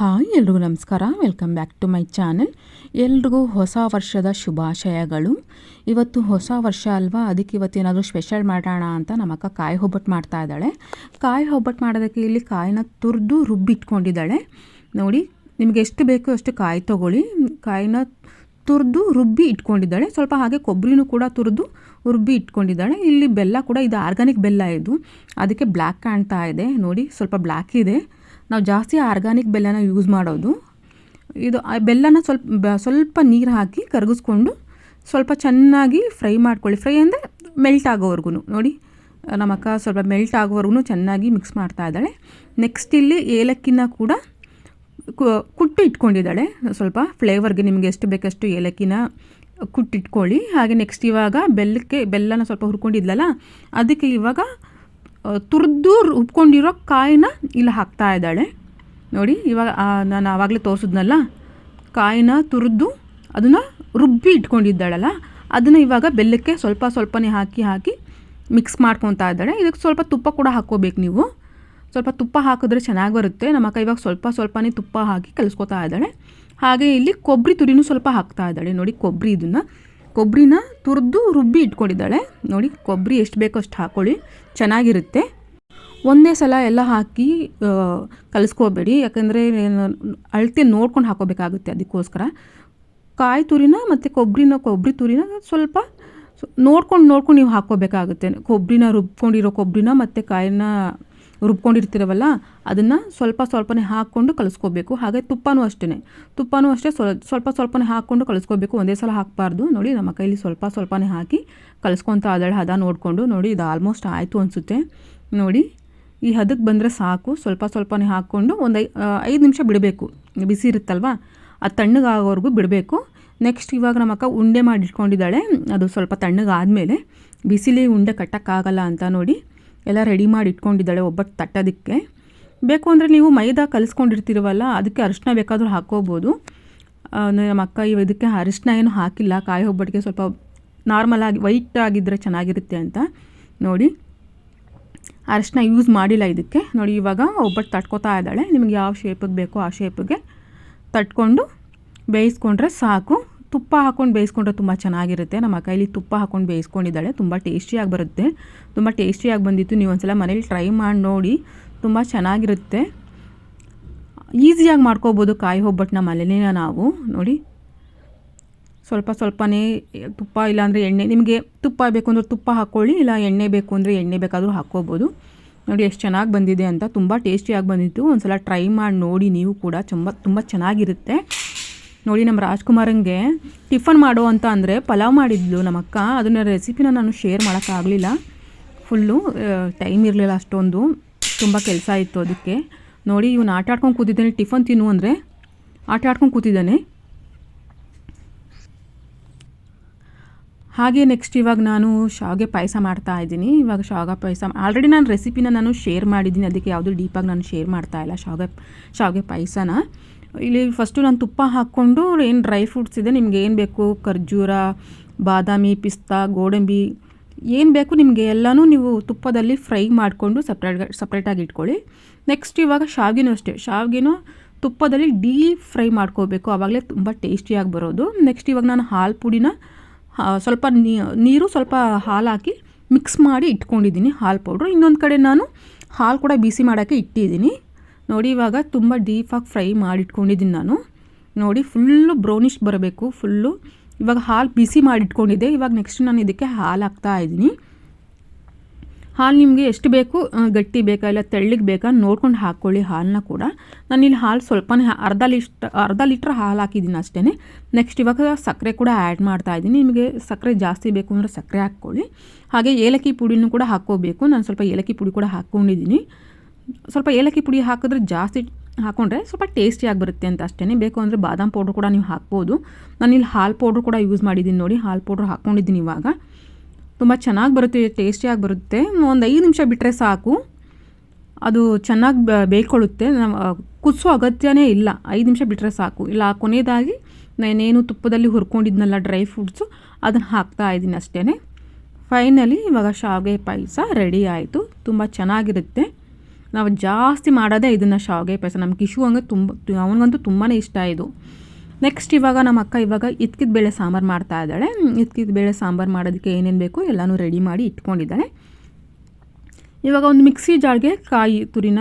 Hi, ಎಲ್ರಿಗೂ ನಮಸ್ಕಾರ. Welcome back to my channel ಎಲ್ರಿಗೂ ಹೊಸ ವರ್ಷದ ಶುಭಾಶಯಗಳು. ಇವತ್ತು ಹೊಸ ವರ್ಷ ಅಲ್ವಾ? ಅದಕ್ಕೆ ಇವತ್ತೇನಾದರೂ ಸ್ಪೆಷಲ್ ಮಾಡೋಣ ಅಂತ ನಮ್ಮ ಅಕ್ಕ ಕಾಯಿ ಒಬ್ಬಟ್ಟು ಮಾಡ್ತಾ ಇದ್ದಾಳೆ. ಕಾಯಿ ಒಬ್ಬಟ್ಟು ಮಾಡೋದಕ್ಕೆ ಇಲ್ಲಿ ಕಾಯಿನ ತುರಿದು ರುಬ್ಬಿಟ್ಕೊಂಡಿದ್ದಾಳೆ. ನೋಡಿ, ನಿಮಗೆ ಎಷ್ಟು ಬೇಕೋ ಅಷ್ಟು ಕಾಯಿ ತೊಗೊಳ್ಳಿ. ಕಾಯಿನ ತುರಿದು ರುಬ್ಬಿ ಇಟ್ಕೊಂಡಿದ್ದಾಳೆ. ಸ್ವಲ್ಪ ಹಾಗೆ ಕೊಬ್ಬರಿನೂ ಕೂಡ ತುರಿದು ರುಬ್ಬಿ ಇಟ್ಕೊಂಡಿದ್ದಾಳೆ. ಇಲ್ಲಿ ಬೆಲ್ಲ ಕೂಡ ಇದು ಆರ್ಗಾನಿಕ್ ಬೆಲ್ಲ ಇದು. ಅದಕ್ಕೆ ಬ್ಲ್ಯಾಕ್ ಕಾಣ್ತಾ ಇದೆ. ನೋಡಿ, ಸ್ವಲ್ಪ ಬ್ಲ್ಯಾಕ್ ಇದೆ. ನಾವು ಜಾಸ್ತಿ ಆರ್ಗಾನಿಕ್ ಬೆಲ್ಲನ ಯೂಸ್ ಮಾಡೋದು. ಇದು ಬೆಲ್ಲನ ಸ್ವಲ್ಪ ಸ್ವಲ್ಪ ನೀರು ಹಾಕಿ ಕರಗಿಸ್ಕೊಂಡು ಸ್ವಲ್ಪ ಚೆನ್ನಾಗಿ ಫ್ರೈ ಮಾಡ್ಕೊಳ್ಳಿ. ಫ್ರೈ ಅಂದರೆ ಮೆಲ್ಟ್ ಆಗೋವರೆಗೂ ನೋಡಿ, ನಮ್ಮ ಅಕ್ಕ ಸ್ವಲ್ಪ ಮೆಲ್ಟ್ ಆಗೋವರೆಗೂ ಚೆನ್ನಾಗಿ ಮಿಕ್ಸ್ ಮಾಡ್ತಾ ಇದ್ದಾಳೆ. ನೆಕ್ಸ್ಟ್ ಇಲ್ಲಿ ಏಲಕ್ಕಿನ ಕೂಡ ಕುಟ್ಟು ಇಟ್ಕೊಂಡಿದ್ದಾಳೆ. ಸ್ವಲ್ಪ ಫ್ಲೇವರ್ಗೆ ನಿಮಗೆ ಎಷ್ಟು ಬೇಕಷ್ಟು ಏಲಕ್ಕಿನ ಕುಟ್ಟಿಟ್ಕೊಳ್ಳಿ. ಹಾಗೆ ನೆಕ್ಸ್ಟ್ ಇವಾಗ ಬೆಲ್ಲಕ್ಕೆ, ಬೆಲ್ಲನ ಸ್ವಲ್ಪ ಹುರ್ಕೊಂಡಿದ್ಲಲ್ಲ, ಅದಕ್ಕೆ ಇವಾಗ ತುರಿದು ರುಬ್ಕೊಂಡಿರೋ ಕಾಯಿನ ಇಲ್ಲಿ ಹಾಕ್ತಾ ಇದ್ದಾಳೆ. ನೋಡಿ, ಇವಾಗ ನಾನು ಆವಾಗಲೇ ತೋರಿಸಿದ್ನಲ್ಲ, ಕಾಯಿನ ತುರಿದು ಅದನ್ನು ರುಬ್ಬಿ ಇಟ್ಕೊಂಡಿದ್ದಾಳಲ್ಲ, ಅದನ್ನು ಇವಾಗ ಬೆಲ್ಲಕ್ಕೆ ಸ್ವಲ್ಪ ಸ್ವಲ್ಪನೇ ಹಾಕಿ ಹಾಕಿ ಮಿಕ್ಸ್ ಮಾಡ್ಕೊತಾ ಇದ್ದಾಳೆ. ಇದಕ್ಕೆ ಸ್ವಲ್ಪ ತುಪ್ಪ ಕೂಡ ಹಾಕ್ಕೋಬೇಕು ನೀವು. ಸ್ವಲ್ಪ ತುಪ್ಪ ಹಾಕಿದ್ರೆ ಚೆನ್ನಾಗಿ ಬರುತ್ತೆ. ನಮ್ಮ ಅಕ್ಕ ಇವಾಗ ಸ್ವಲ್ಪ ಸ್ವಲ್ಪನೇ ತುಪ್ಪ ಹಾಕಿ ಕಲಿಸ್ಕೊತಾ ಇದ್ದಾಳೆ. ಹಾಗೆ ಇಲ್ಲಿ ಕೊಬ್ಬರಿ ತುರಿನೂ ಸ್ವಲ್ಪ ಹಾಕ್ತಾ ಇದ್ದಾಳೆ. ನೋಡಿ, ಕೊಬ್ಬರಿ ಇದನ್ನು. ಕೊಬ್ಬರಿನ ತುರಿದು ರುಬ್ಬಿ ಇಟ್ಕೊಂಡಿದ್ದಾಳೆ. ನೋಡಿ ಕೊಬ್ಬರಿ ಎಷ್ಟು ಬೇಕೋ ಅಷ್ಟು ಹಾಕ್ಕೊಳ್ಳಿ ಚೆನ್ನಾಗಿರುತ್ತೆ. ಒಂದೇ ಸಲ ಎಲ್ಲ ಹಾಕಿ ಕಲಿಸ್ಕೋಬೇಡಿ. ಯಾಕಂದರೆ ಅಳತೆ ನೋಡ್ಕೊಂಡು ಹಾಕೋಬೇಕಾಗುತ್ತೆ ಅದಕ್ಕೋಸ್ಕರ. ಕಾಯಿ ತುರಿನ ಮತ್ತು ಕೊಬ್ಬರಿನ ಕೊಬ್ಬರಿ ತುರಿನ ಸ್ವಲ್ಪ ನೋಡ್ಕೊಂಡು ನೋಡ್ಕೊಂಡು ನೀವು ಹಾಕ್ಕೋಬೇಕಾಗುತ್ತೆ. ಕೊಬ್ಬರಿನ ರುಬ್ಕೊಂಡಿರೋ ಕೊಬ್ಬರಿನ ಮತ್ತು ಕಾಯಿನ ರುಬ್ಕೊಂಡಿರ್ತೀರವಲ್ಲ, ಅದನ್ನು ಸ್ವಲ್ಪ ಸ್ವಲ್ಪನೇ ಹಾಕ್ಕೊಂಡು ಕಲಿಸ್ಕೋಬೇಕು. ಹಾಗೆ ತುಪ್ಪನೂ ಅಷ್ಟೇ ತುಪ್ಪನೂ ಅಷ್ಟೇ ಸ್ವಲ್ಪ ಸ್ವಲ್ಪನೇ ಹಾಕ್ಕೊಂಡು ಕಲಿಸ್ಕೋಬೇಕು. ಒಂದೇ ಸಲ ಹಾಕಬಾರ್ದು. ನೋಡಿ, ನಮ್ಮ ಕೈಲಿ ಸ್ವಲ್ಪ ಸ್ವಲ್ಪನೇ ಹಾಕಿ ಕಲಿಸ್ಕೊತಾ ಇದ್ದಾಳೆ ಹದ ನೋಡಿಕೊಂಡು, ನೋಡಿ, ಇದು ಆಲ್ಮೋಸ್ಟ್ ಆಯಿತು ಅನಿಸುತ್ತೆ. ನೋಡಿ, ಈ ಹದಕ್ಕೆ ಬಂದರೆ ಸಾಕು. ಸ್ವಲ್ಪ ಸ್ವಲ್ಪನೇ ಹಾಕ್ಕೊಂಡು ಒಂದು ಐದು ನಿಮಿಷ ಬಿಡಬೇಕು. ಬಿಸಿ ಇರುತ್ತಲ್ವ? ಅದು ತಣ್ಣಗಾಗೋವರೆಗೂ ಬಿಡಬೇಕು. ನೆಕ್ಸ್ಟ್ ಇವಾಗ ನಮ್ಮ ಅಕ್ಕ ಉಂಡೆ ಮಾಡಿ ಇಟ್ಕೊಂಡಿದ್ದಾಳೆ ಅದು ಸ್ವಲ್ಪ ತಣ್ಣಗಾದಮೇಲೆ ಬಿಸಿಲಿ ಉಂಡೆ ಕಟ್ಟೋಕ್ಕಾಗಲ್ಲ ಅಂತ ನೋಡಿ ಎಲ್ಲ ರೆಡಿ ಮಾಡಿ ಇಟ್ಕೊಂಡಿದ್ದಾಳೆ ಒಬ್ಬಟ್ಟು ತಟ್ಟೋದಕ್ಕೆ. ಬೇಕು ಅಂದರೆ ನೀವು ಮೈದಾ ಕಲಿಸ್ಕೊಂಡಿರ್ತೀರವಲ್ಲ, ಅದಕ್ಕೆ ಅರಿಶಿನ ಬೇಕಾದರೂ ಹಾಕ್ಕೋಬೋದು. ನಮ್ಮ ಅಕ್ಕ ಇವ ಇದಕ್ಕೆ ಅರಿಶಿನ ಏನು ಹಾಕಿಲ್ಲ, ಕಾಯಿ ಒಬ್ಬಟ್ಟಿಗೆ ಸ್ವಲ್ಪ ನಾರ್ಮಲಾಗಿ ವೈಟ್ ಆಗಿದ್ದರೆ ಚೆನ್ನಾಗಿರುತ್ತೆ ಅಂತ. ನೋಡಿ ಅರಿಶಿನ ಯೂಸ್ ಮಾಡಿಲ್ಲ ಇದಕ್ಕೆ. ನೋಡಿ, ಇವಾಗ ಒಬ್ಬಟ್ಟು ತಟ್ಕೋತಾ ಇದ್ದಾಳೆ. ನಿಮಗೆ ಯಾವ ಶೇಪಿಗೆ ಬೇಕೋ ಆ ಶೇಪಿಗೆ ತಟ್ಕೊಂಡು ಬೇಯಿಸ್ಕೊಂಡ್ರೆ ಸಾಕು. ತುಪ್ಪ ಹಾಕ್ಕೊಂಡು ಬೇಯಿಸ್ಕೊಂಡ್ರೆ ತುಂಬ ಚೆನ್ನಾಗಿರುತ್ತೆ. ನಮ್ಮ ಕೈಲಿ ತುಪ್ಪ ಹಾಕ್ಕೊಂಡು ಬೇಯಿಸ್ಕೊಂಡಿದ್ದಾಳೆ. ತುಂಬ ಟೇಸ್ಟಿಯಾಗಿ ಬರುತ್ತೆ. ತುಂಬ ಟೇಸ್ಟಿಯಾಗಿ ಬಂದಿತ್ತು. ನೀವು ಒಂದ್ಸಲ ಮನೇಲಿ ಟ್ರೈ ಮಾಡಿ ನೋಡಿ. ತುಂಬ ಚೆನ್ನಾಗಿರುತ್ತೆ. ಈಸಿಯಾಗಿ ಮಾಡ್ಕೋಬೋದು ಕಾಯಿ ಒಬ್ಬಟ್ಟನ್ನ ಮನೇಲಿನ ನಾವು. ನೋಡಿ. ಸ್ವಲ್ಪ ಸ್ವಲ್ಪನೇ ತುಪ್ಪ ಇಲ್ಲಾಂದರೆ ಎಣ್ಣೆ, ನಿಮಗೆ ತುಪ್ಪ ಬೇಕು ಅಂದರೆ ತುಪ್ಪ ಹಾಕ್ಕೊಳ್ಳಿ, ಇಲ್ಲ ಎಣ್ಣೆ ಬೇಕು ಅಂದರೆ ಎಣ್ಣೆ ಬೇಕಾದರೂ ಹಾಕ್ಕೋಬೋದು. ನೋಡಿ ಎಷ್ಟು ಚೆನ್ನಾಗಿ ಬಂದಿದೆ ಅಂತ. ತುಂಬ ಟೇಸ್ಟಿಯಾಗಿ ಬಂದಿತ್ತು. ಒಂದು ಸಲ ಟ್ರೈ ಮಾಡಿ ನೋಡಿ. ನೀವು ಕೂಡ ತುಂಬ ತುಂಬ ಚೆನ್ನಾಗಿರುತ್ತೆ. ನೋಡಿ ನಮ್ಮ ರಾಜ್ಕುಮಾರಂಗೆ ಟಿಫನ್ ಮಾಡೋ ಅಂತ ಅಂದರೆ ಪಲಾವ್ ಮಾಡಿದ್ಲು ನಮ್ಮ ಅಕ್ಕ ಅದನ್ನ ರೆಸಿಪಿನ ನಾನು ಶೇರ್ ಮಾಡೋಕ್ಕಾಗಲಿಲ್ಲ. ಫುಲ್ಲು ಟೈಮ್ ಇರಲಿಲ್ಲ ಅಷ್ಟೊಂದು. ತುಂಬ ಕೆಲಸ ಇತ್ತು ಅದಕ್ಕೆ. ನೋಡಿ, ಇವನು ಆಟ ಆಡ್ಕೊಂಡು ಕೂತಿದ್ದಾನೆ. ಟಿಫನ್ ತಿನ್ನು ಅಂದರೆ ಆಟ ಆಡ್ಕೊಂಡು ಕೂತಿದ್ದಾನೆ. ಹಾಗೆ ನೆಕ್ಸ್ಟ್ ಇವಾಗ ನಾನು ಶಾವಿಗೆ ಪಾಯಸ ಮಾಡ್ತಾ ಇದ್ದೀನಿ. ಇವಾಗ ಶಾವಿಗೆ ಪಾಯಸ ಆಲ್ರೆಡಿ ನಾನು ರೆಸಿಪಿನ ನಾನು ಶೇರ್ ಮಾಡಿದ್ದೀನಿ. ಅದಕ್ಕೆ ಯಾವುದೂ ಡೀಪಾಗಿ ನಾನು ಶೇರ್ ಮಾಡ್ತಾ ಇಲ್ಲ ಶಾವಿಗೆ ಶಾವಿಗೆ ಪಾಯಸನ. ಇಲ್ಲಿ ಫಸ್ಟು ನಾನು ತುಪ್ಪ ಹಾಕ್ಕೊಂಡು ಏನು ಡ್ರೈ ಫ್ರೂಟ್ಸ್ ಇದೆ, ನಿಮ್ಗೆ ಏನು ಬೇಕು? ಖರ್ಜೂರ, ಬಾದಾಮಿ, ಪಿಸ್ತಾ, ಗೋಡಂಬಿ, ಏನು ಬೇಕು ನಿಮಗೆ? ಎಲ್ಲನೂ ನೀವು ತುಪ್ಪದಲ್ಲಿ ಫ್ರೈ ಮಾಡಿಕೊಂಡು ಸಪ್ರೇಟ್ ಸಪ್ರೇಟಾಗಿ ಇಟ್ಕೊಳ್ಳಿ. ನೆಕ್ಸ್ಟ್ ಇವಾಗ ಶಾವಿಗೆನೂ ಅಷ್ಟೇ. ಶಾವಿಗೆನೂ ತುಪ್ಪದಲ್ಲಿ ಡೀಪ್ ಫ್ರೈ ಮಾಡ್ಕೋಬೇಕು. ಆವಾಗಲೇ ತುಂಬ ಟೇಸ್ಟಿಯಾಗಿ ಬರೋದು. ನೆಕ್ಸ್ಟ್ ಇವಾಗ ನಾನು ಹಾಲು ಪುಡಿನ ಸ್ವಲ್ಪ ನೀರು ಸ್ವಲ್ಪ ಹಾಲು ಹಾಕಿ ಮಿಕ್ಸ್ ಮಾಡಿ ಇಟ್ಕೊಂಡಿದ್ದೀನಿ ಹಾಲು ಪೌಡ್ರು ಇನ್ನೊಂದು ಕಡೆ ನಾನು ಹಾಲು ಕೂಡ ಬಿಸಿ ಮಾಡೋಕ್ಕೆ ಇಟ್ಟಿದ್ದೀನಿ. ನೋಡಿ, ಇವಾಗ ತುಂಬ ಡೀಪಾಗಿ ಫ್ರೈ ಮಾಡಿಟ್ಕೊಂಡಿದ್ದೀನಿ ನಾನು. ನೋಡಿ ಫುಲ್ಲು ಬ್ರೌನಿಷ್ ಬರಬೇಕು ಫುಲ್ಲು ಇವಾಗ ಹಾಲು ಬಿಸಿ ಮಾಡಿಟ್ಕೊಂಡಿದ್ದೆ. ಇವಾಗ ನೆಕ್ಸ್ಟ್ ನಾನು ಇದಕ್ಕೆ ಹಾಲು ಹಾಕ್ತಾ ಇದ್ದೀನಿ. ಹಾಲು ನಿಮಗೆ ಎಷ್ಟು ಬೇಕು ಗಟ್ಟಿ ಬೇಕಾ, ಇಲ್ಲ ತೆಳ್ಳಿಗೆ ಬೇಕಾ, ನೋಡ್ಕೊಂಡು ಹಾಕ್ಕೊಳ್ಳಿ ಹಾಲನ್ನ ಕೂಡ. ನಾನು ಇಲ್ಲಿ ಹಾಲು ಸ್ವಲ್ಪನೇ ಅರ್ಧ ಲೀಸ್ಟ್, ಅರ್ಧ ಲೀಟ್ರ್ ಹಾಲು ಹಾಕಿದ್ದೀನಿ ಅಷ್ಟೇ ನೆಕ್ಸ್ಟ್ ಇವಾಗ ಸಕ್ಕರೆ ಕೂಡ ಆ್ಯಡ್ ಮಾಡ್ತಾ ಇದ್ದೀನಿ. ನಿಮಗೆ ಸಕ್ಕರೆ ಜಾಸ್ತಿ ಬೇಕು ಅಂದರೆ ಸಕ್ಕರೆ ಹಾಕ್ಕೊಳ್ಳಿ. ಹಾಗೆ ಏಲಕ್ಕಿ ಪುಡಿನೂ ಕೂಡ ಹಾಕ್ಕೋಬೇಕು. ನಾನು ಸ್ವಲ್ಪ ಏಲಕ್ಕಿ ಪುಡಿ ಕೂಡ ಹಾಕ್ಕೊಂಡಿದ್ದೀನಿ. ಸ್ವಲ್ಪ ಏಲಕ್ಕಿ ಪುಡಿ ಹಾಕಿದ್ರೆ ಜಾಸ್ತಿ ಹಾಕೊಂಡ್ರೆ ಸ್ವಲ್ಪ ಟೇಸ್ಟಿಯಾಗಿ ಬರುತ್ತೆ ಅಂತ ಅಷ್ಟೇ ಬೇಕು ಅಂದರೆ ಬಾದಾಮ್ ಪೌಡ್ರ್ ಕೂಡ ನೀವು ಹಾಕ್ಬೋದು. ಇಲ್ಲಿ ಹಾಲು ಪೌಡ್ರ್ ಕೂಡ ಯೂಸ್ ಮಾಡಿದ್ದೀನಿ ನೋಡಿ. ಹಾಲು ಪೌಡ್ರ್ ಹಾಕ್ಕೊಂಡಿದ್ದೀನಿ ಇವಾಗ. ತುಂಬ ಚೆನ್ನಾಗಿ ಬರುತ್ತೆ ಟೇಸ್ಟಿಯಾಗಿ ಬರುತ್ತೆ. ಒಂದು ಐದು ನಿಮಿಷ ಬಿಟ್ಟರೆ ಸಾಕು. ಅದು ಚೆನ್ನಾಗಿ ಬೇಯ್ಕೊಳ್ಳುತ್ತೆ. ಕುದಿಸೋ ಅಗತ್ಯನೇ ಇಲ್ಲ. ಐದು ನಿಮಿಷ ಬಿಟ್ಟರೆ ಸಾಕು. ಇಲ್ಲ ಕೊನೆಯದಾಗಿ ನಾನೇನು ತುಪ್ಪದಲ್ಲಿ ಹುರ್ಕೊಂಡಿದ್ನಲ್ಲ ಡ್ರೈ ಫ್ರೂಟ್ಸು ಅದನ್ನು ಹಾಕ್ತಾ ಇದ್ದೀನಿ ಅಷ್ಟೇ ಫೈನಲಿ ಇವಾಗ ಶಾವಿಗೆ ಪಾಯಸ ರೆಡಿ ಆಯಿತು. ತುಂಬ ಚೆನ್ನಾಗಿರುತ್ತೆ. ನಾವು ಜಾಸ್ತಿ ಮಾಡೋದೇ ಇದನ್ನು ಶಾವಿಗೆ ಪಾಯಸ. ನಮ್ಮ ಕಿಶು ಹಂಗೆ ತುಂಬ, ಅವನಿಗಂತೂ ತುಂಬಾ ಇಷ್ಟ ಇದು. ನೆಕ್ಸ್ಟ್ ಇವಾಗ ನಮ್ಮ ಅಕ್ಕ ಇವಾಗ ಇತ್ಕಿದ ಬೇಳೆ ಸಾಂಬಾರು ಮಾಡ್ತಾ ಇದ್ದಾಳೆ. ಇತ್ಕಿದ ಬೇಳೆ ಸಾಂಬಾರು ಮಾಡೋದಕ್ಕೆ ಏನೇನು ಬೇಕು ಎಲ್ಲನೂ ರೆಡಿ ಮಾಡಿ ಇಟ್ಕೊಂಡಿದ್ದಾಳೆ. ಇವಾಗ ಒಂದು ಮಿಕ್ಸಿ ಜಾಳಿಗೆ ಕಾಯಿ ತುರಿನ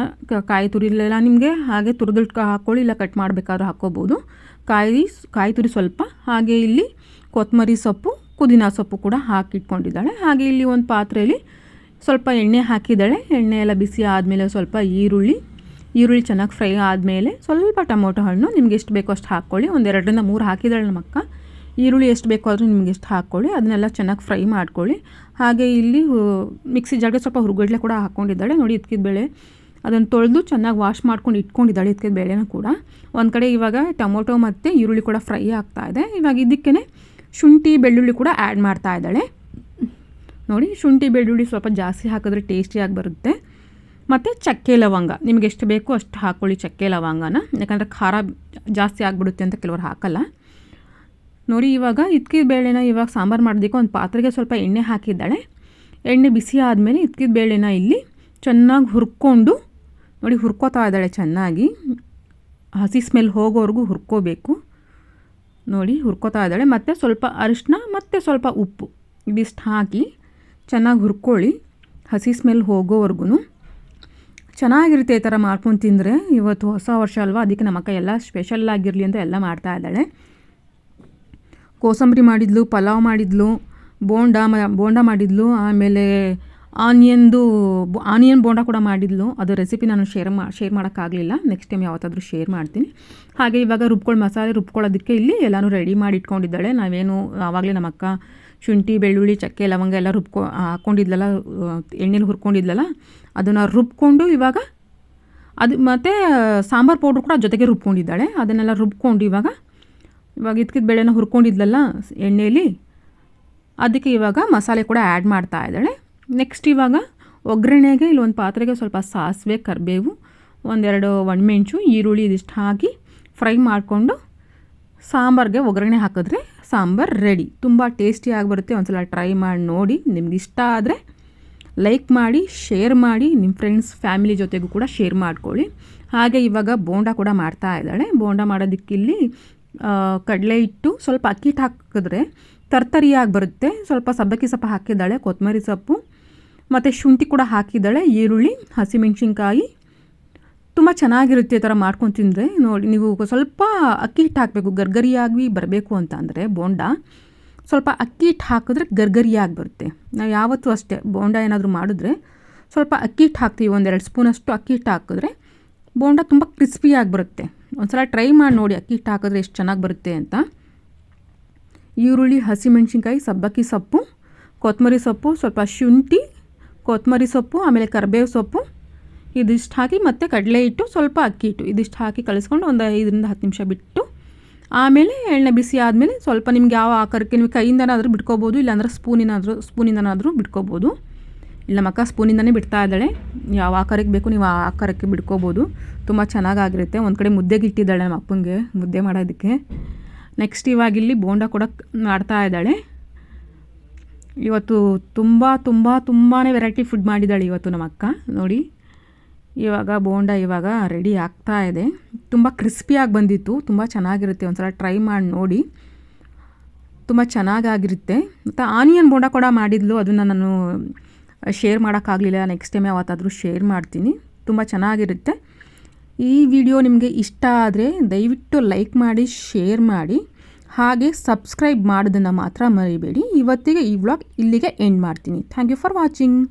ಕಾಯಿ ತುರಿಲೆಲ್ಲ ನಿಮಗೆ ಹಾಗೆ ತುರಿದು ಹಾಕ್ಕೊಳ್ಳಿ, ಇಲ್ಲ ಕಟ್ ಮಾಡಬೇಕಾದ್ರೂ ಹಾಕ್ಕೋಬೋದು. ಕಾಯಿ ಕಾಯಿ ತುರಿ ಸ್ವಲ್ಪ, ಹಾಗೆ ಇಲ್ಲಿ ಕೊತ್ತಂಬರಿ ಸೊಪ್ಪು, ಪುದೀನ ಸೊಪ್ಪು ಕೂಡ ಹಾಕಿಟ್ಕೊಂಡಿದ್ದಾಳೆ. ಹಾಗೆ ಇಲ್ಲಿ ಒಂದು ಪಾತ್ರೆಯಲ್ಲಿ ಸ್ವಲ್ಪ ಎಣ್ಣೆ ಹಾಕಿದ್ದಾಳೆ. ಎಣ್ಣೆ ಎಲ್ಲ ಬಿಸಿ ಆದಮೇಲೆ ಸ್ವಲ್ಪ ಈರುಳ್ಳಿ. ಈರುಳ್ಳಿ ಚೆನ್ನಾಗಿ ಫ್ರೈ ಆದಮೇಲೆ ಸ್ವಲ್ಪ ಟೊಮೊಟೊ ಹಣ್ಣು. ನಿಮ್ಗೆ ಎಷ್ಟು ಬೇಕೋ ಅಷ್ಟು ಹಾಕ್ಕೊಳ್ಳಿ. ಒಂದು ಎರಡರಿಂದ ಮೂರು ಹಾಕಿದ್ದಾಳೆ ನಮ್ಮ ಅಕ್ಕ. ಈರುಳ್ಳಿ ಎಷ್ಟು ಬೇಕೋ ಆದರೂ ನಿಮ್ಗೆ ಎಷ್ಟು ಹಾಕ್ಕೊಳ್ಳಿ. ಅದನ್ನೆಲ್ಲ ಚೆನ್ನಾಗಿ ಫ್ರೈ ಮಾಡ್ಕೊಳ್ಳಿ. ಹಾಗೆ ಇಲ್ಲಿ ಮಿಕ್ಸಿ ಜಾಗ ಸ್ವಲ್ಪ ಹುರುಗಡ್ಲೆ ಕೂಡ ಹಾಕ್ಕೊಂಡಿದ್ದಾಳೆ ನೋಡಿ ಇದ್ಕಿದ ಬೇಳೆ. ಅದನ್ನು ತೊಳೆದು ಚೆನ್ನಾಗಿ ವಾಶ್ ಮಾಡ್ಕೊಂಡು ಇಟ್ಕೊಂಡಿದ್ದಾಳೆ ಇದ್ಕಿದ ಬೇಳೆನೂ ಕೂಡ. ಒಂದು ಕಡೆ ಇವಾಗ ಟೊಮೊಟೊ ಮತ್ತು ಈರುಳ್ಳಿ ಕೂಡ ಫ್ರೈ ಆಗ್ತಾ ಇದೆ. ಇವಾಗ ಇದಕ್ಕೇ ಶುಂಠಿ, ಬೆಳ್ಳುಳ್ಳಿ ಕೂಡ ಆ್ಯಡ್ ಮಾಡ್ತಾ ಇದ್ದಾಳೆ. ನೋಡಿ, ಶುಂಠಿ, ಬೆಳ್ಳುಳ್ಳಿ ಸ್ವಲ್ಪ ಜಾಸ್ತಿ ಹಾಕಿದ್ರೆ ಟೇಸ್ಟಿಯಾಗಿ ಬರುತ್ತೆ. ಮತ್ತು ಚಕ್ಕೆ ಲವಂಗ. ನಿಮಗೆ ಎಷ್ಟು ಬೇಕೋ ಅಷ್ಟು ಹಾಕ್ಕೊಳ್ಳಿ ಚಕ್ಕೆ ಲವಂಗನ. ಯಾಕಂದರೆ ಖಾರ ಜಾಸ್ತಿ ಆಗಿಬಿಡುತ್ತೆ ಅಂತ ಕೆಲವರು ಹಾಕಲ್ಲ. ನೋಡಿ, ಇವಾಗ ಇದ್ಕಿದ ಬೇಳೆನ ಇವಾಗ ಸಾಂಬಾರು ಮಾಡೋದಕ್ಕೆ ಒಂದು ಪಾತ್ರೆಗೆ ಸ್ವಲ್ಪ ಎಣ್ಣೆ ಹಾಕಿದ್ದಾಳೆ. ಎಣ್ಣೆ ಬಿಸಿ ಆದಮೇಲೆ ಇದ್ಕಿದ ಬೇಳೆನ ಇಲ್ಲಿ ಚೆನ್ನಾಗಿ ಹುರ್ಕೊಂಡು, ನೋಡಿ ಹುರ್ಕೋತಾ ಇದ್ದಾಳೆ ಚೆನ್ನಾಗಿ. ಹಸಿ ಸ್ಮೆಲ್ ಹೋಗೋವರೆಗೂ ಹುರ್ಕೋಬೇಕು. ನೋಡಿ, ಹುರ್ಕೋತಾ ಇದ್ದಾಳೆ. ಮತ್ತು ಸ್ವಲ್ಪ ಅರಿಶಿನ ಮತ್ತು ಸ್ವಲ್ಪ ಉಪ್ಪು. ಇದಿಷ್ಟು ಹಾಕಿ ಚೆನ್ನಾಗಿ ಹುರ್ಕೊಳ್ಳಿ, ಹಸಿ ಸ್ಮೆಲ್ ಹೋಗೋವರೆಗೂ ಚೆನ್ನಾಗಿರುತ್ತೆ ಈ ಥರ ಮಾಡ್ಕೊಂಡು ತಿಂದರೆ. ಇವತ್ತು ಹೊಸ ವರ್ಷ ಅಲ್ವಾ, ಅದಕ್ಕೆ ನಮ್ಮ ಅಕ್ಕ ಎಲ್ಲ ಸ್ಪೆಷಲ್ ಆಗಿರಲಿ ಅಂತ ಎಲ್ಲ ಮಾಡ್ತಾ ಇದ್ದಾಳೆ. ಕೋಸಂಬರಿ ಮಾಡಿದ್ಲು, ಪಲಾವ್ ಮಾಡಿದ್ಲು, ಬೋಂಡ ಬೋಂಡ ಮಾಡಿದ್ಲು, ಆಮೇಲೆ ಆನಿಯನ್ದು, ಆನಿಯನ್ ಬೋಂಡ ಕೂಡ ಮಾಡಿದ್ಲು. ಅದು ರೆಸಿಪಿ ನಾನು ಶೇರ್ ಮಾ ಶೇರ್ ಮಾಡೋಕ್ಕಾಗಲಿಲ್ಲ. ನೆಕ್ಸ್ಟ್ ಟೈಮ್ ಯಾವತ್ತಾದರೂ ಶೇರ್ ಮಾಡ್ತೀನಿ. ಹಾಗೆ ಇವಾಗ ರುಬ್ಕೊಳ್ಳಿ ಮಸಾಲೆ ರುಬ್ಕೊಳ್ಳೋದಕ್ಕೆ ಇಲ್ಲಿ ಎಲ್ಲನೂ ರೆಡಿ ಮಾಡಿ ಇಟ್ಕೊಂಡಿದ್ದಾಳೆ ನಾವೇನು, ಆವಾಗಲೇ ನಮ್ಮ ಅಕ್ಕ ಶುಂಠಿ, ಬೆಳ್ಳುಳ್ಳಿ, ಚಕ್ಕೆ, ಲವಂಗ ಎಲ್ಲ ರುಬ್ಕೊ ಹಾಕ್ಕೊಂಡಿದ್ಲಲ್ಲ ಎಣ್ಣೆಲಿ ಹುರ್ಕೊಂಡಿದ್ಲಲ್ಲ, ಅದನ್ನು ರುಬ್ಕೊಂಡು ಇವಾಗ ಅದು ಮತ್ತು ಸಾಂಬಾರು ಪೌಡ್ರ್ ಕೂಡ ಜೊತೆಗೆ ರುಬ್ಕೊಂಡಿದ್ದಾಳೆ. ಅದನ್ನೆಲ್ಲ ರುಬ್ಕೊಂಡು ಇವಾಗ ಇವಾಗ ಇದ್ಕಿದ ಬೇಳೆನ ಹುರ್ಕೊಂಡಿದ್ಲಲ್ಲ ಎಣ್ಣೆಯಲ್ಲಿ ಅದಕ್ಕೆ ಇವಾಗ ಮಸಾಲೆ ಕೂಡ ಆ್ಯಡ್ ಮಾಡ್ತಾ ಇದ್ದಾಳೆ. ನೆಕ್ಸ್ಟ್ ಇವಾಗ ಒಗ್ಗರಣೆಗೆ ಇಲ್ಲಿ ಒಂದು ಪಾತ್ರೆಗೆ ಸ್ವಲ್ಪ ಸಾಸಿವೆ, ಕರಿಬೇವು, ಒಂದೆರಡು ಒಣಮೆಣಸು, ಈರುಳ್ಳಿ ಇದಿಷ್ಟು ಹಾಕಿ ಫ್ರೈ ಮಾಡಿಕೊಂಡು ಸಾಂಬಾರಿಗೆ ಒಗ್ಗರಣೆ ಹಾಕಿದ್ರೆ ಸಾಂಬಾರು ರೆಡಿ ತುಂಬ ಟೇಸ್ಟಿಯಾಗಿ ಬರುತ್ತೆ ಒಂದು ಟ್ರೈ ಮಾಡಿ ನೋಡಿ. ನಿಮ್ಗೆ ಇಷ್ಟ ಆದರೆ ಲೈಕ್ ಮಾಡಿ ಶೇರ್ ಮಾಡಿ. ನಿಮ್ಮ ಫ್ರೆಂಡ್ಸ್ ಫ್ಯಾಮಿಲಿ ಜೊತೆಗೂ ಕೂಡ ಶೇರ್ ಮಾಡ್ಕೊಳ್ಳಿ. ಹಾಗೆ ಇವಾಗ ಬೋಂಡ ಕೂಡ ಮಾಡ್ತಾ ಇದ್ದಾಳೆ. ಬೋಂಡ ಮಾಡೋದಕ್ಕಿಲ್ಲಿ ಕಡಲೆ ಇಟ್ಟು ಸ್ವಲ್ಪ ಅಕ್ಕಿ ಹಾಕಿದ್ರೆ ತರ್ತರಿಯಾಗಿ ಬರುತ್ತೆ ಸ್ವಲ್ಪ ಸಬ್ಬಕ್ಕಿ ಸೊಪ್ಪು ಹಾಕಿದ್ದಾಳೆ, ಕೊತ್ತಂಬರಿ ಸೊಪ್ಪು. ಮತ್ತು ಶುಂಠಿ ಕೂಡ ಹಾಕಿದ್ದಾಳೆ, ಈರುಳ್ಳಿ, ಹಸಿಮೆಣ್ಸಿನ್ಕಾಯಿ ತುಂಬ ಚೆನ್ನಾಗಿರುತ್ತೆ ಈ ಥರ ಮಾಡ್ಕೊಂಡು ತಿಂದರೆ. ನೋಡಿ, ನೀವು ಸ್ವಲ್ಪ ಅಕ್ಕಿ ಹಿಟ್ಟು ಹಾಕಬೇಕು, ಗರ್ಗರಿಯಾಗಿ ಬರಬೇಕು ಅಂತ ಅಂದರೆ ಬೋಂಡ. ಸ್ವಲ್ಪ ಅಕ್ಕಿ ಹಿಟ್ಟು ಹಾಕಿದ್ರೆ ಗರ್ಗರಿಯಾಗಿ ಬರುತ್ತೆ. ನಾವು ಯಾವತ್ತೂ ಅಷ್ಟೇ ಬೋಂಡ ಏನಾದರೂ ಮಾಡಿದ್ರೆ ಸ್ವಲ್ಪ ಅಕ್ಕಿ ಹಿಟ್ಟು ಹಾಕ್ತೀವಿ, ಒಂದೆರಡು ಸ್ಪೂನಷ್ಟು ಅಕ್ಕಿ ಹಿಟ್ಟು ಹಾಕಿದ್ರೆ ಬೋಂಡ ತುಂಬ ಕ್ರಿಸ್ಪಿಯಾಗಿ ಬರುತ್ತೆ. ಒಂದು ಸಲ ಟ್ರೈ ಮಾಡಿ ನೋಡಿ ಅಕ್ಕಿ ಹಿಟ್ಟು ಹಾಕಿದ್ರೆ ಎಷ್ಟು ಚೆನ್ನಾಗಿ ಬರುತ್ತೆ ಅಂತ. ಈರುಳ್ಳಿ, ಹಸಿಮೆಣ್ಸಿನ್ಕಾಯಿ, ಸಬ್ಬಕ್ಕಿ ಸೊಪ್ಪು ಕೊತ್ತಂಬರಿ ಸೊಪ್ಪು, ಸ್ವಲ್ಪ ಶುಂಠಿ ಕೊತ್ತಂಬರಿ ಸೊಪ್ಪು, ಆಮೇಲೆ ಕರಿಬೇವು ಸೊಪ್ಪು ಇದಿಷ್ಟು ಹಾಕಿ ಮತ್ತೆ ಕಡಲೆ ಇಟ್ಟು ಸ್ವಲ್ಪ ಅಕ್ಕಿ ಇಟ್ಟು ಇದಿಷ್ಟು ಹಾಕಿ ಕಲಿಸ್ಕೊಂಡು ಒಂದು ಐದರಿಂದ ಹತ್ತು ನಿಮಿಷ ಬಿಟ್ಟು ಆಮೇಲೆ ಎಣ್ಣೆ ಬಿಸಿ ಆದಮೇಲೆ ಸ್ವಲ್ಪ ನಿಮ್ಗೆ ಯಾವ ಆಕಾರಕ್ಕೆ ನೀವು ಕೈಯಿಂದನಾದರೂ ಬಿಟ್ಕೋಬೋದು, ಇಲ್ಲಾಂದ್ರೆ ಸ್ಪೂನಿನಾದರೂ ಸ್ಪೂನಿಂದನಾದರೂ ಬಿಟ್ಕೋಬೋದು. ಇಲ್ಲ ಮಕ್ಕ, ಸ್ಪೂನಿಂದನೇ ಬಿಡ್ತಾ ಇದ್ದಾಳೆ. ಯಾವ ಆಕಾರಕ್ಕೆ ಬೇಕು ನೀವು ಆ ಆಕಾರಕ್ಕೆ ಬಿಡ್ಕೋಬೋದು ತುಂಬ ಚೆನ್ನಾಗಾಗಿರುತ್ತೆ. ಒಂದು ಕಡೆ ಮುದ್ದೆಗೆ ಇಟ್ಟಿದ್ದಾಳೆ ನಮ್ಮ ಅಪ್ಪಂಗೆ ಮುದ್ದೆ ಮಾಡೋದಕ್ಕೆ. ನೆಕ್ಸ್ಟ್ ಇವಾಗ ಇಲ್ಲಿ ಬೋಂಡ ಕೂಡ ಮಾಡ್ತಾ ಇದ್ದಾಳೆ. ಇವತ್ತು ತುಂಬ ತುಂಬ ತುಂಬಾ ವೆರೈಟಿ ಫುಡ್ ಮಾಡಿದ್ದಾಳೆ ಇವತ್ತು ನಮ್ಮ ಅಕ್ಕ. ನೋಡಿ. ಇವಾಗ ಬೋಂಡ ಇವಾಗ ರೆಡಿ ಆಗ್ತಾ ಇದೆ. ತುಂಬ ಕ್ರಿಸ್ಪಿಯಾಗಿ ಬಂದಿತ್ತು. ತುಂಬ ಚೆನ್ನಾಗಿರುತ್ತೆ. ಒಂದು ಸಲ ಟ್ರೈ ಮಾಡಿ ನೋಡಿ. ತುಂಬ ಚೆನ್ನಾಗಾಗಿರುತ್ತೆ. ಮತ್ತು ಆನಿಯನ್ ಬೋಂಡ ಕೂಡ ಮಾಡಿದ್ಲು. ಅದನ್ನು ನಾನು ಶೇರ್ ಮಾಡೋಕ್ಕಾಗಲಿಲ್ಲ. ನೆಕ್ಸ್ಟ್ ಟೈಮ್ ಯಾವತ್ತಾದರೂ ಶೇರ್ ಮಾಡ್ತೀನಿ. ತುಂಬ ಚೆನ್ನಾಗಿರುತ್ತೆ. ಈ ವಿಡಿಯೋ ನಿಮಗೆ ಇಷ್ಟ ಆದರೆ ದಯವಿಟ್ಟು ಲೈಕ್ ಮಾಡಿ ಶೇರ್ ಮಾಡಿ. ಹಾಗೆ ಸಬ್ಸ್ಕ್ರೈಬ್ ಮಾಡೋದನ್ನು ಮಾತ್ರ ಮರಿಬೇಡಿ. ಇವತ್ತಿಗೆ ಈ ವ್ಲಾಗ್ ಇಲ್ಲಿಗೆ ಎಂಡ್ ಮಾಡ್ತೀನಿ. Thank you for watching